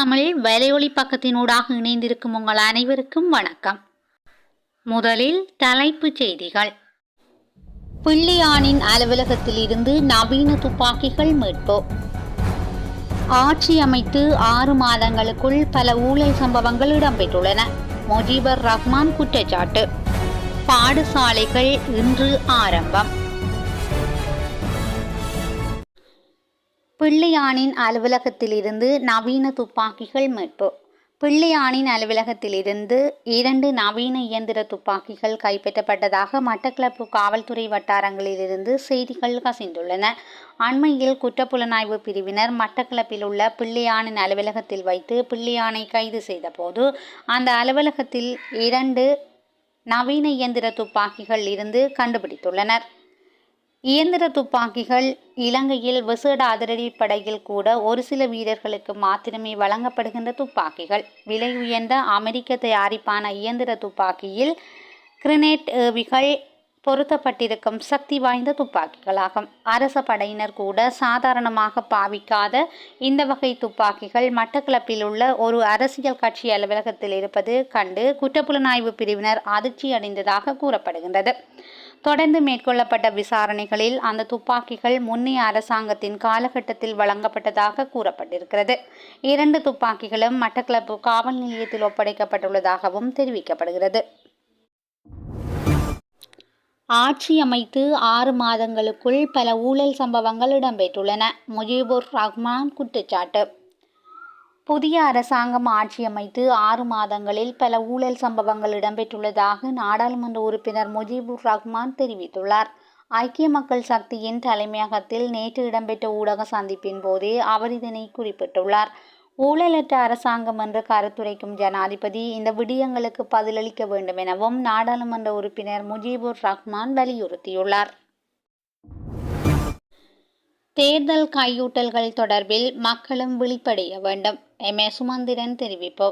தமிழ் வலையொலி பக்கத்தினூடாக இணைந்திருக்கும் உங்கள் அனைவருக்கும் வணக்கம். முதலில் தலைப்புச் செய்திகள். பிள்ளையானின் அலுவலகத்தில் இருந்து நவீன துப்பாக்கிகள் மீட்பு. ஆட்சி அமைத்து ஆறு மாதங்களுக்குள் பல ஊழல் சம்பவங்கள் இடம்பெற்றுள்ளன. முஜிபர் ரஹ்மான் குற்றச்சாட்டு. பாடசாலைகள் இன்று ஆரம்பம். பிள்ளையானின் அலுவலகத்திலிருந்து நவீன துப்பாக்கிகள் மீட்பு. பிள்ளையானின் அலுவலகத்திலிருந்து இரண்டு நவீன இயந்திர துப்பாக்கிகள் கைப்பற்றப்பட்டதாக மட்டக்களப்பு காவல்துறை வட்டாரங்களிலிருந்து செய்திகள் கசிந்துள்ளன. அண்மையில் குற்றப்புலனாய்வு பிரிவினர் மட்டக்களப்பில் உள்ள பிள்ளையானின் அலுவலகத்தில் வைத்து பிள்ளையானை கைது செய்தபோது அந்த அலுவலகத்தில் இரண்டு நவீன இயந்திர துப்பாக்கிகள் இருந்து கண்டுபிடித்துள்ளனர். இயந்திர துப்பாக்கிகள் இலங்கையில் விசேட அதிரடிப்படையில் கூட ஒரு சில வீரர்களுக்கு மாத்திரமே வழங்கப்படுகின்ற துப்பாக்கிகள். விலை உயர்ந்த அமெரிக்க தயாரிப்பான இயந்திர துப்பாக்கியில் கிரினேட் ஏவிகள் பொருத்தப்பட்டிருக்கும் சக்தி வாய்ந்த துப்பாக்கிகளாகும். அரச படையினர் கூட சாதாரணமாக பாவிக்காத இந்த வகை துப்பாக்கிகள் மட்டக்களப்பில் உள்ள ஒரு அரசியல் கட்சி அலுவலகத்தில் இருப்பது கண்டு குற்றப்புலனாய்வு பிரிவினர் அதிர்ச்சி அடைந்ததாக கூறப்படுகின்றது. தொடர்ந்து மேற்கொள்ளப்பட்ட விசாரணைகளில் அந்த துப்பாக்கிகள் முன்னைய அரசாங்கத்தின் காலகட்டத்தில் வழங்கப்பட்டதாக கூறப்பட்டிருக்கிறது. இரண்டு துப்பாக்கிகளும் மட்டக்களப்பு காவல் நிலையத்தில் ஒப்படைக்கப்பட்டுள்ளதாகவும் தெரிவிக்கப்படுகிறது. ஆட்சி அமைத்து ஆறு மாதங்களுக்குள் பல ஊழல் சம்பவங்கள் இடம்பெற்றுள்ளன. முஜிபுர் ரஹ்மான் குற்றச்சாட்டு. புதிய அரசாங்கம் ஆட்சி அமைத்து ஆறு மாதங்களில் பல ஊழல் சம்பவங்கள் இடம்பெற்றுள்ளதாக நாடாளுமன்ற உறுப்பினர் முஜிபுர் ரஹ்மான் தெரிவித்துள்ளார். ஐக்கிய மக்கள் சக்தியின் தலைமையகத்தில் நேற்று இடம்பெற்ற ஊடக சந்திப்பின் போதே அவர் இதனை குறிப்பிட்டுள்ளார். ஊழலற்ற அரசாங்கம் என்று கருத்துரைக்கும் ஜனாதிபதி இந்த விடயங்களுக்கு பதிலளிக்க வேண்டும் எனவும் நாடாளுமன்ற உறுப்பினர் முஜிபுர் ரஹ்மான் வலியுறுத்தியுள்ளார். தேர்தல் கையூட்டல்கள் தொடர்பில் மக்களும் விழிப்படைய வேண்டும். எம். ஏ. சுமந்திரன் தெரிவிப்பு.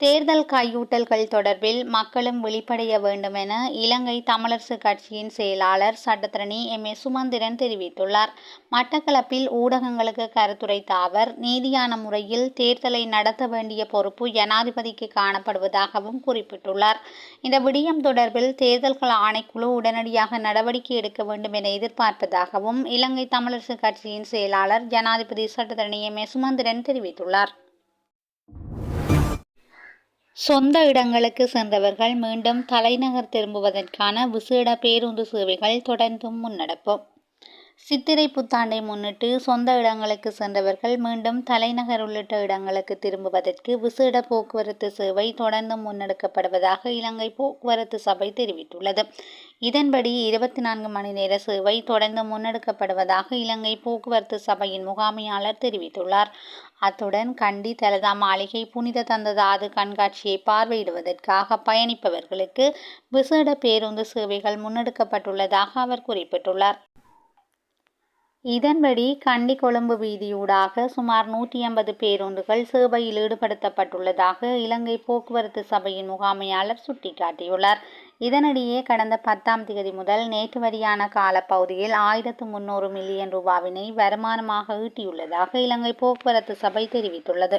தேர்தல் கையூட்டல்கள் தொடர்பில் மக்களும் விழிப்படைய வேண்டும் என இலங்கை தமிழரசு கட்சியின் செயலாளர் சட்டத்திரணி எம். ஏ. சுமந்திரன் தெரிவித்துள்ளார். மட்டக்களப்பில் ஊடகங்களுக்கு கருத்துரைத்த அவர் நீதியான முறையில் தேர்தலை நடத்த வேண்டிய பொறுப்பு ஜனாதிபதிக்கு காணப்படுவதாகவும் குறிப்பிட்டுள்ளார். இந்த விடயம் தொடர்பில் தேர்தல்கள் ஆணைக்குழு உடனடியாக நடவடிக்கை எடுக்க வேண்டும் என எதிர்பார்ப்பதாகவும் இலங்கை தமிழரசு கட்சியின் செயலாளர் ஜனாதிபதி சட்டத்திரணி எம். ஏ. சுமந்திரன் தெரிவித்துள்ளார். சொந்த இடங்களுக்கு சென்றவர்கள் மீண்டும் தலைநகர் திரும்புவதற்கான விசேட பேருந்து சேவைகள் தொடர்ந்தும் முன்னெடுப்போம். சித்திரை புத்தாண்டை முன்னிட்டு சொந்த இடங்களுக்கு சென்றவர்கள் மீண்டும் தலைநகர் உள்ளிட்ட இடங்களுக்கு திரும்புவதற்கு விசேட போக்குவரத்து சேவை தொடர்ந்து முன்னெடுக்கப்படுவதாக இலங்கை போக்குவரத்து சபை தெரிவித்துள்ளது. இதன்படி இருபத்தி நான்கு மணி நேர சேவை தொடர்ந்து முன்னெடுக்கப்படுவதாக இலங்கை போக்குவரத்து சபையின் முகாமையாளர் தெரிவித்துள்ளார். அத்துடன் கண்டி தலதா மாளிகை புனித தந்ததாது கண்காட்சியை பார்வையிடுவதற்காக பயணிப்பவர்களுக்கு விசேட பேருந்து சேவைகள் முன்னெடுக்கப்பட்டுள்ளதாக அவர் குறிப்பிட்டுள்ளார். இதன்படி கண்டி கொழும்பு வீதியூடாக சுமார் நூற்றி ஐம்பது பேருந்துகள் சேவையில் ஈடுபடுத்தப்பட்டுள்ளதாக இலங்கை போக்குவரத்து சபையின் முகாமையாளர் சுட்டிக்காட்டியுள்ளார். இதனிடையே கடந்த பத்தாம் தேதி முதல் நேற்று வரியான காலப்பகுதியில் ஆயிரத்து முன்னூறு மில்லியன் ரூபாவினை வருமானமாக ஈட்டியுள்ளதாக இலங்கை போக்குவரத்து சபை தெரிவித்துள்ளது.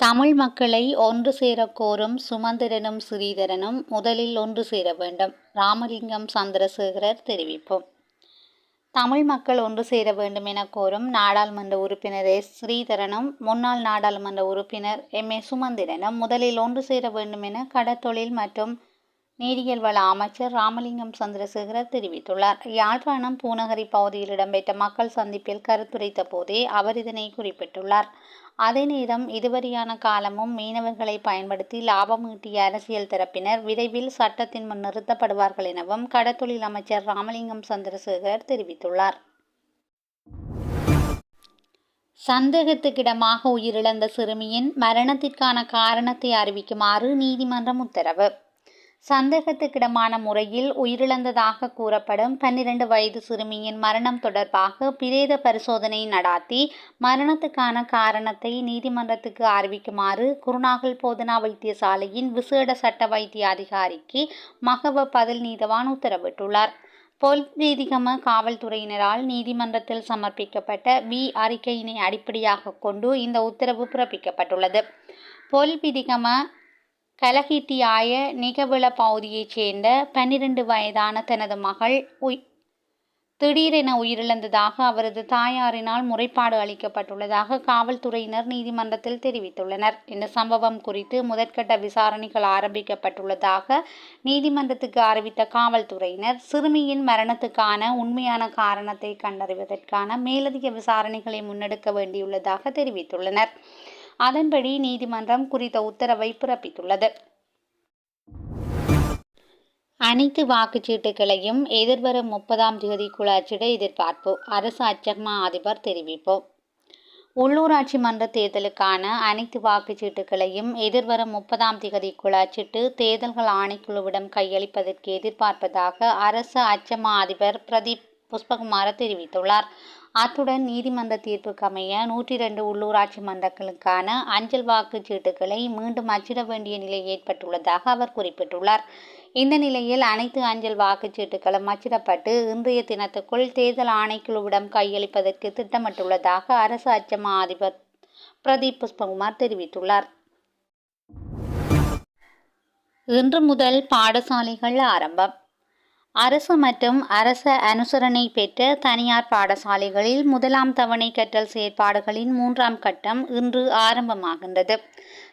தமிழ் மக்களை ஒன்று சேரக்கோரும் சுமந்திரனும் ஸ்ரீதரனும் முதலில் ஒன்று சேர வேண்டும். ராமலிங்கம் சந்திரசேகரர் தெரிவிப்போம் தமிழ் மக்கள் ஒன்று சேர வேண்டும் என கோரும் நாடாளுமன்ற உறுப்பினர் எஸ். ஸ்ரீதரனும் முன்னாள் நாடாளுமன்ற உறுப்பினர் எம். ஏ. சுமந்திரனும் முதலில் ஒன்று சேர வேண்டும் என கடற்தொழில் மற்றும் நீரியல் வள அமைச்சர் ராமலிங்கம் சந்திரசேகரர் தெரிவித்துள்ளார். யாழ்ப்பாணம் பூநகரி பகுதியில் இடம்பெற்ற மக்கள் சந்திப்பில் கருத்துரைத்த போதே அவர் இதனை குறிப்பிட்டுள்ளார். அதே நேரம் இதுவரையான காலமும் மீனவர்களை பயன்படுத்தி லாபம் ஈட்டிய அரசியல் தரப்பினர் விரைவில் சட்டத்தின் முன் நிறுத்தப்படுவார்கள் எனவும் கடத்தொழில் அமைச்சர் ராமலிங்கம் சந்திரசேகர் தெரிவித்துள்ளார். சந்தேகத்துக்கிடமாக உயிரிழந்த சிறுமியின் மரணத்திற்கான காரணத்தை அறிவிக்குமாறு நீதிமன்றம் உத்தரவு. சந்தேகத்துக்கிடமான முறையில் உயிரிழந்ததாக கூறப்படும் பன்னிரண்டு வயது சிறுமியின் மரணம் தொடர்பாக பிரேத பரிசோதனை நடாத்தி மரணத்துக்கான காரணத்தை நீதிமன்றத்துக்கு அறிவிக்குமாறு குருநாகல் போதனா வைத்தியசாலையின் விசேட சட்ட வைத்திய அதிகாரிக்கு மகவ பதில் நீதவான் உத்தரவிட்டுள்ளார். பொல்வீதிகம காவல்துறையினரால் நீதிமன்றத்தில் சமர்ப்பிக்கப்பட்ட வி அறிக்கையினை அடிப்படையாக கொண்டு இந்த உத்தரவு பிறப்பிக்கப்பட்டுள்ளது. பொல்பிதிகம கலகித்தியாய நிகவிள பகுதியைச் சேர்ந்த பன்னிரண்டு வயதான தனது மகள் உய் திடீரென உயிரிழந்ததாக அவரது தாயாரினால் முறைப்பாடு அளிக்கப்பட்டுள்ளதாக காவல்துறையினர் நீதிமன்றத்தில் தெரிவித்துள்ளனர். இந்த சம்பவம் குறித்து முதற்கட்ட விசாரணைகள் ஆரம்பிக்கப்பட்டுள்ளதாக நீதிமன்றத்துக்கு அறிவித்த காவல்துறையினர் சிறுமியின் மரணத்துக்கான உண்மையான காரணத்தை கண்டறிவதற்கான மேலதிக விசாரணைகளை முன்னெடுக்க வேண்டியுள்ளதாக தெரிவித்துள்ளனர். அதன்படி நீதிமன்றம் குறித்த உத்தரவை பிறப்பித்துள்ளது. அனைத்து வாக்குச்சீட்டுகளையும் எதிர்வரும் முப்பதாம் தேதிக்குள் அச்சிட எதிர்பார்ப்பு. அரசு அச்சகமா அதிபர் தெரிவிப்பு. உள்ளூராட்சி மன்ற தேர்தலுக்கான அனைத்து வாக்குச்சீட்டுகளையும் எதிர்வரும் முப்பதாம் தேதிக்குள் அச்சிட்டு தேர்தல்கள் ஆணைக்குழுவிடம் கையளிப்பதற்கு எதிர்பார்ப்பதாக அரசு அச்சமா அதிபர் பிரதீப் புஷ்பகுமார தெரிவித்துள்ளார். அத்துடன் நீதிமன்ற தீர்ப்புக்கு அமைய நூற்றி ரெண்டு உள்ளூராட்சி மன்றங்களுக்கான அஞ்சல் வாக்குச்சீட்டுகளை மீண்டும் அச்சிட வேண்டிய நிலை ஏற்பட்டுள்ளதாக அவர் குறிப்பிட்டுள்ளார். இந்த நிலையில் அனைத்து அஞ்சல் வாக்குச்சீட்டுகளும் அச்சிடப்பட்டு இன்றைய தினத்துக்குள் தேர்தல் ஆணைக்குழுவிடம் கையளிப்பதற்கு திட்டமிட்டுள்ளதாக அரசு அச்சமா அதிபர் பிரதீப் புஷ்பகுமார் தெரிவித்துள்ளார். இன்று முதல் பாடசாலைகள் ஆரம்பம். அரசு மற்றும் அரச அனுசரணை பெற்ற தனியார் பாடசாலைகளில் முதலாம் தவணை கற்றல் செயற்பாடுகளின் மூன்றாம் கட்டம் இன்று ஆரம்பமாகின்றது.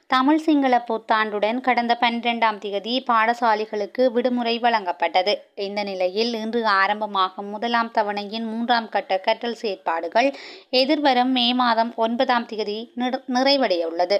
தமிழ் சிங்கள புத்தாண்டுடன் கடந்த பன்னிரெண்டாம் தேதி பாடசாலைகளுக்கு விடுமுறை வழங்கப்பட்டது. இந்த நிலையில் இன்று ஆரம்பமாகும் முதலாம் தவணையின் மூன்றாம் கட்ட கற்றல் செயற்பாடுகள் எதிர்வரும் மே மாதம் ஒன்பதாம் தேதி நிறைவடையுள்ளது